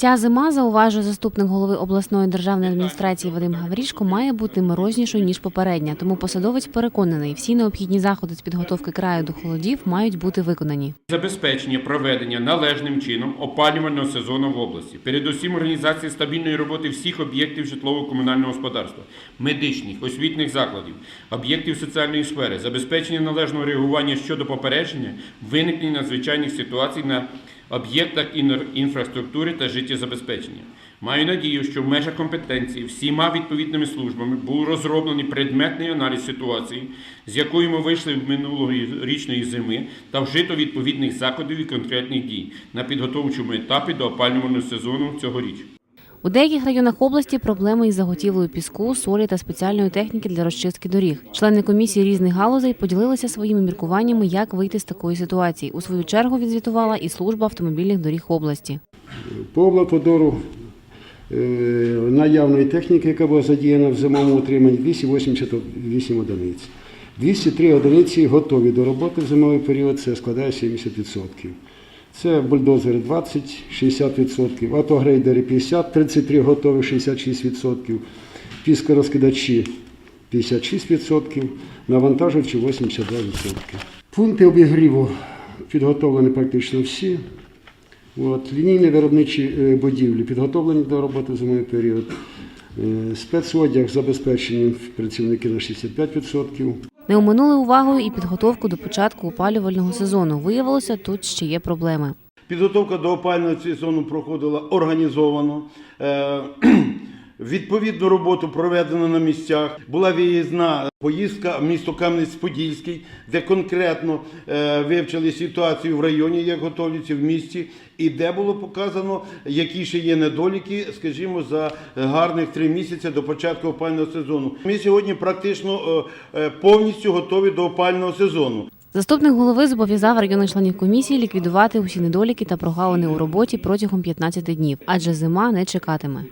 Ця зима, зауважує заступник голови обласної державної адміністрації Вадим Гаврішко, має бути морознішою ніж попередня. Тому посадовець переконаний, всі необхідні заходи з підготовки краю до холодів мають бути виконані. Забезпечення проведення належним чином опалювального сезону в області, передусім організація стабільної роботи всіх об'єктів житлово-комунального господарства, медичних, освітніх закладів, об'єктів соціальної сфери, забезпечення належного реагування щодо попередження виникнення надзвичайних ситуацій на об'єктах інфраструктури та життєзабезпечення. Маю надію, що в межах компетенції всіма відповідними службами був розроблений предметний аналіз ситуації, з якою ми вийшли в минулої річної зими, та вжито відповідних заходів і конкретних дій на підготовчому етапі до опалювального сезону цьогоріч. У деяких районах області проблеми із заготівлею піску, солі та спеціальної техніки для розчистки доріг. Члени комісії різних галузей поділилися своїми міркуваннями, як вийти з такої ситуації. У свою чергу відзвітувала і служба автомобільних доріг області. По облавтодору е, наявної техніки, яка була задіяна в зимовому утриманні, 288 одиниць. 203 одиниці готові до роботи в зимовий період, це складає 70%. Це бульдозери 20, 60%, автогрейдери 50, 33 готові, 66%, піскорозкидачі 56%, навантажувачі 82%. Пункти обігріву підготовлені практично всі. От, лінійні виробничі е, будівлі підготовлені до роботи зимовий період. Е, Спецодяг забезпечені працівники на 65%. Не оминули увагою і підготовку до початку опалювального сезону. Виявилося, тут ще є проблеми. Підготовка до опалювального сезону проходила організовано. Відповідну роботу проведено на місцях. Була виїзна поїздка в місто Кам'янець-Подільський, де конкретно е, вивчили ситуацію в районі, як готовляться в місті, і де було показано, які ще є недоліки, скажімо, за гарних три місяці до початку опального сезону. Ми сьогодні практично е, е, повністю готові до опального сезону. Заступник голови зобов'язав районних членів комісії ліквідувати усі недоліки та прогалини у роботі протягом 15 днів, адже зима не чекатиме.